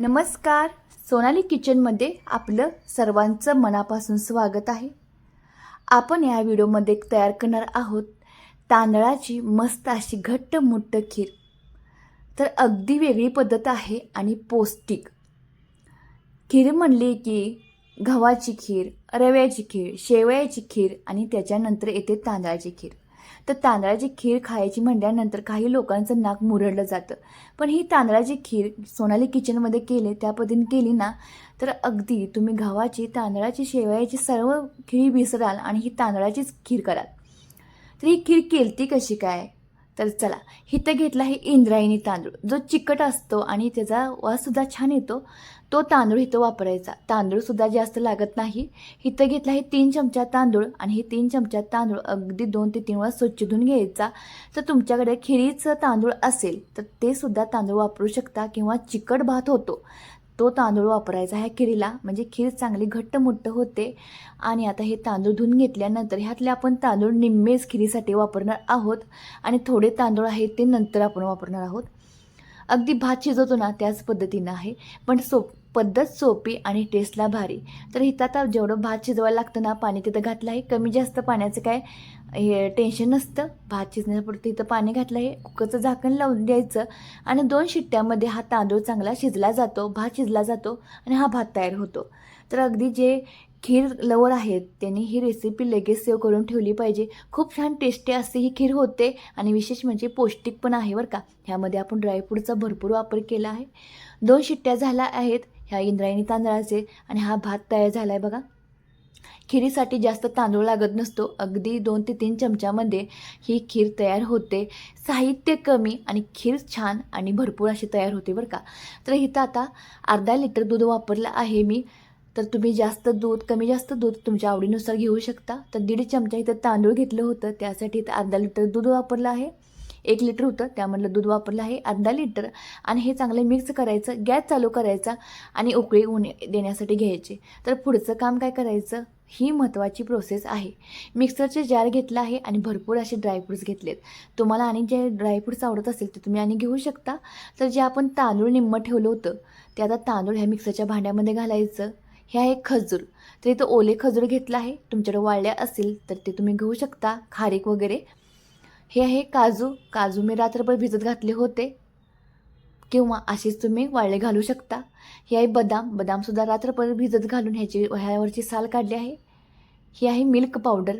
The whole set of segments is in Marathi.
नमस्कार. सोनाली किचनमध्ये आपलं सर्वांचं मनापासून स्वागत आहे. आपण या व्हिडिओमध्ये तयार करणार आहोत तांदळाची मस्त अशी घट्ट मुट्ट खीर. तर अगदी वेगळी पद्धत आहे आणि पौष्टिक. खीर म्हणली की गव्हाची खीर रव्याची खीर शेवयाची खीर आणि त्याच्यानंतर येते तांदळाची खीर. तर तांदळाची खीर खायची म्हटल्यानंतर काही लोकांचं नाक मुरडलं जातं. पण ही तांदळाची खीर सोनाली किचनमध्ये केली त्या पद्धतीने केली ना तर अगदी तुम्ही गव्हाची तांदळाची शेवयाची सर्व खीर विसराल आणि ही तांदळाचीच खीर कराल. तर ही खीर केलती कशी काय? तर चला हिथं घेतला आहे इंद्रायणी तांदूळ. जो चिकट असतो आणि त्याचा वाससुद्धा छान येतो तो तांदूळ इथं वापरायचा. तांदूळसुद्धा जास्त लागत नाही. इथं घेतला आहे तीन चमचा तांदूळ आणि हे तीन चमचा तांदूळ अगदी दोन ते तीन वेळा स्वच्छ धुवून घ्यायचा. तर तुमच्याकडे खिरीचं तांदूळ असेल तर ते सुद्धा तांदूळ वापरू शकता किंवा चिकट भात होतो. तो तांदूळ वापरायचा ह्या खिरीला. म्हणजे खीर चांगली घट्ट मुट्ट होते. आणि आता हे तांदूळ धुवून घेतल्यानंतर ह्यातले आपण तांदूळ निम्मेच खिरीसाठी वापरणार आहोत. आणि थोडे तांदूळ आहेत ते नंतर आपण वापरणार आहोत. अगदी भात शिजवतो ना त्याच पद्धतीनं आहे. पण सोप पद्धत सोपी आणि टेस्टला भारी. तर इथं आता जेवढं भात शिजवायला लागतं ना पाणी तिथं घातलं आहे. कमी जास्त पाण्याचं काय हे टेन्शन नसतं. भात शिजण्यापुरतं इथं पाणी घातलं आहे कुकरचं झाकण लावून द्यायचं. आणि दोन शिट्ट्यामध्ये हा तांदूळ चांगला शिजला जातो. भात शिजला जातो आणि हा भात तयार होतो. तर अगदी जे खीर लवर आहेत त्यांनी ही रेसिपी लगेच सेव्ह करून ठेवली पाहिजे. खूप छान टेस्टी असते ही खीर होते. आणि विशेष म्हणजे पौष्टिक पण आहे बरं का. ह्यामध्ये आपण ड्रायफ्रूटचा भरपूर वापर केला आहे. दोन शिट्ट्या झाल्या आहेत. ह्या इंद्रायणी तांदळाचे आणि हा भात तयार झाला आहे बघा. खिरीसाठी जास्त तांदूळ लागत नसतो. अगदी दोन ते तीन चमच्यामध्ये ही खीर तयार होते. साहित्य कमी आणि खीर छान आणि भरपूर अशी तयार होते बरं का. तर इथं आता अर्धा लिटर दूध वापरलं आहे मी. तर तुम्ही जास्त दूध कमी जास्त दूध तुमच्या आवडीनुसार घेऊ शकता. तर दीड चमचा इथं तांदूळ घेतलं होतं. त्यासाठी इथं अर्धा लिटर दूध वापरलं आहे. एक लिटर होतं त्यामधलं दूध वापरलं आहे. अर्धा लिटर आणि हे चांगलं मिक्स करायचं गॅस चालू करायचा आणि उकळी ऊन देण्यासाठी घ्यायचे. तर पुढचं काम काय करायचं? ही महत्त्वाची प्रोसेस आहे. मिक्सरचे जार घेतला आहे आणि भरपूर असे ड्रायफ्रूट्स घेतलेत. तुम्हाला आणि जे ड्रायफ्रूट्स आवडत असेल ते तुम्ही आणि घेऊ शकता. तर जे आपण तांदूळ निम्मं ठेवलं होतं ते आता तांदूळ ह्या मिक्सरच्या भांड्यामध्ये घालायचं. हे आहे खजूर. तर इथं ओले खजूर घेतलं आहे. तुमच्याकडे वाळल्या असेल तर ते तुम्ही घेऊ शकता. खारीक वगैरे. हे आहे काजू. काजू मी रात्रभर भिजत घातले होते. किंवा असेच तुम्ही वाळले घालू शकता. हे आहे बदाम बदामसुद्धा रात्रभर भिजत घालून ह्याची ह्यावरची साल काढली आहे. ही आहे मिल्क पावडर.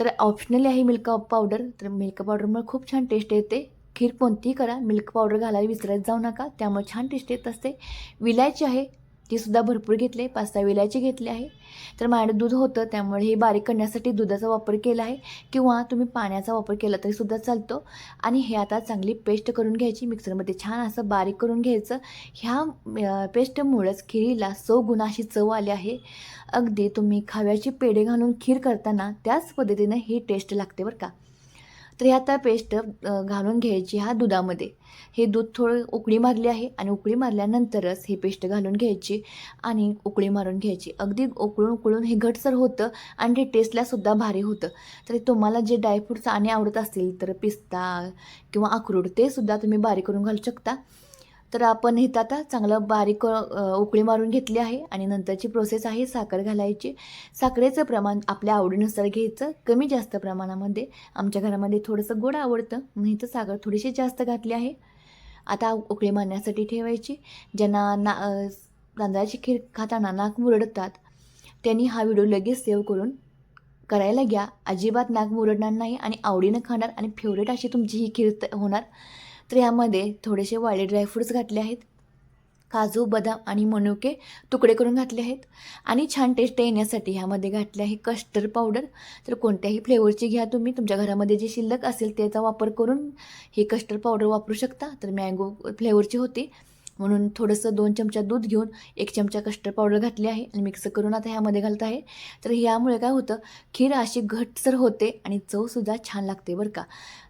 तर ऑप्शनली आहे मिल्क पावडर. तर मिल्क पावडरमुळे खूप छान टेस्ट येते. खीर कोणतीही करा मिल्क पावडर घालायला विसरत जाऊ नका. त्यामुळे छान टेस्ट येत असते. विलायची आहे. तीसुद्धा भरपूर घेतले पाच सहा वेलाची घेतली आहे. तर माझ्याकडे दूध होतं त्यामुळे हे बारीक करण्यासाठी दुधाचा वापर केला आहे. किंवा तुम्ही पाण्याचा वापर केला तरीसुद्धा चालतो. आणि हे आता चांगली पेस्ट करून घ्यायची मिक्सरमध्ये छान असं बारीक करून घ्यायचं. ह्या पेस्टमुळंच खिरीला सौ गुणा अशी चव आली आहे. अगदी तुम्ही खाव्याची पेढे घालून खीर करताना त्याच पद्धतीनं ही टेस्ट लागते बरं का. तर हे आता पेस्ट घालून घ्यायची हा दुधामध्ये. हे दूध थोडं उकळी मारली आहे आणि उकळी मारल्यानंतरच हे पेस्ट घालून घ्यायची आणि उकळी मारून घ्यायची. अगदी उकळून उकळून हे घटसर होतं आणि ते टेस्टलासुद्धा भारी होतं. तर तुम्हाला जे ड्रायफ्रूट्स आणि आवडत असतील तर पिस्ता किंवा अक्रोड ते सुद्धा तुम्ही बारीक करून घालू शकता. तर आपण इथं आता चांगलं बारीक उकळी मारून घेतली आहे आणि नंतरची प्रोसेस आहे साखर घालायची. साखरेचं प्रमाण आपल्या आवडीनुसार घ्यायचं. कमी जास्त प्रमाणामध्ये आमच्या घरामध्ये थोडंसं गोड आवडतं. म्हणून इथं साखर थोडीशी जास्त घातली आहे. आता उकळी मारण्यासाठी ठेवायची. ज्यांना ना तांदळाची खीर खाताना नाक मुरडतात त्यांनी हा व्हिडिओ लगेच सेव्ह करून करायला घ्या. अजिबात नाक मुरडणार नाही आणि आवडीनं खाणार आणि फेवरेट अशी तुमची ही खीर होणार. तर यामध्ये थोडेसे वाळे ड्रायफ्रूट्स घातले आहेत. काजू बदाम आणि मनुके तुकडे करून घातले आहेत. आणि छान टेस्ट येण्यासाठी ह्यामध्ये घातले आहे कस्टर्ड पावडर तर कोणत्याही फ्लेवरची घ्या तुम्ही. तुमच्या घरामध्ये जे शिल्लक असेल त्याचा वापर करून ही कस्टर्ड पावडर वापरू शकता. तर मँगो फ्लेवरची होती. म्हणून थोडंसं दोन चमचा दूध घेऊन एक चमचा कस्टर्ड पावडर घातली आहे आणि मिक्स करून आता ह्यामध्ये घालत आहे. तर ह्यामुळे काय होतं खीर अशी घटसर होते आणि चवसुद्धा छान लागते बरं का.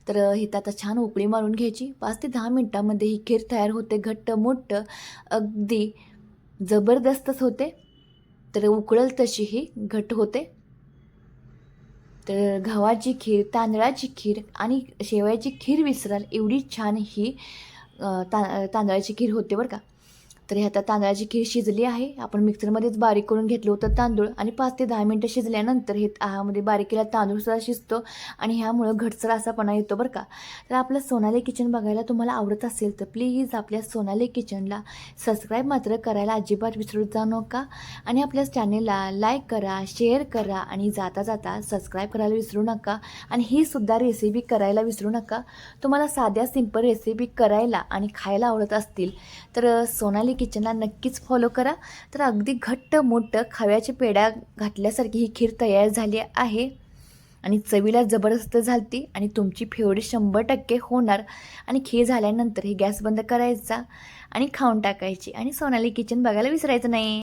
तर इथं आता छान उकळी मारून घ्यायची. पाच ते दहा मिनटामध्ये ही खीर तयार होते घट्ट मोठं अगदी जबरदस्तच होते. तर उकळल तशी ही घट होते. तर गव्हाची खीर तांदळाची खीर आणि शेवयाची खीर विसराल एवढी छान ही ता तांदळाची खीर होते बरं का. तर हे आता तांदळाची खीर शिजली आहे. आपण मिक्सरमध्येच बारीक करून घेतलं होतं तांदूळ आणि पाच ते दहा मिनटं शिजल्यानंतर हे आहामध्ये बारीक केला तांदूळसुद्धा शिजतो आणि ह्यामुळं घटसर असापणा येतो बरं का. तर आपलं सोनाली किचन बघायला तुम्हाला आवडत असेल तर प्लीज आपल्या सोनाली किचनला सबस्क्राईब मात्र करायला अजिबात विसरू जाऊ नका. आणि आपल्या चॅनेलला लाईक करा शेअर करा आणि जाता जाता सबस्क्राईब करायला विसरू नका. आणि ही सुद्धा रेसिपी करायला विसरू नका. तुम्हाला साध्या सिंपल रेसिपी करायला आणि खायला आवडत असतील तर सोनाली किचनला नक्कीच फॉलो करा. तर अगदी घट्ट मोठं खव्याच्या पेड्या घातल्यासारखी ही खीर तयार झाली आहे. आणि चवीला जबरदस्त झालती आणि तुमची फेवरेट शंभर टक्के होणार. आणि खीर झाल्यानंतर ही गॅस बंद करायचा आणि खाऊन टाकायची. आणि सोनाली किचन बघायला विसरायचं नाही.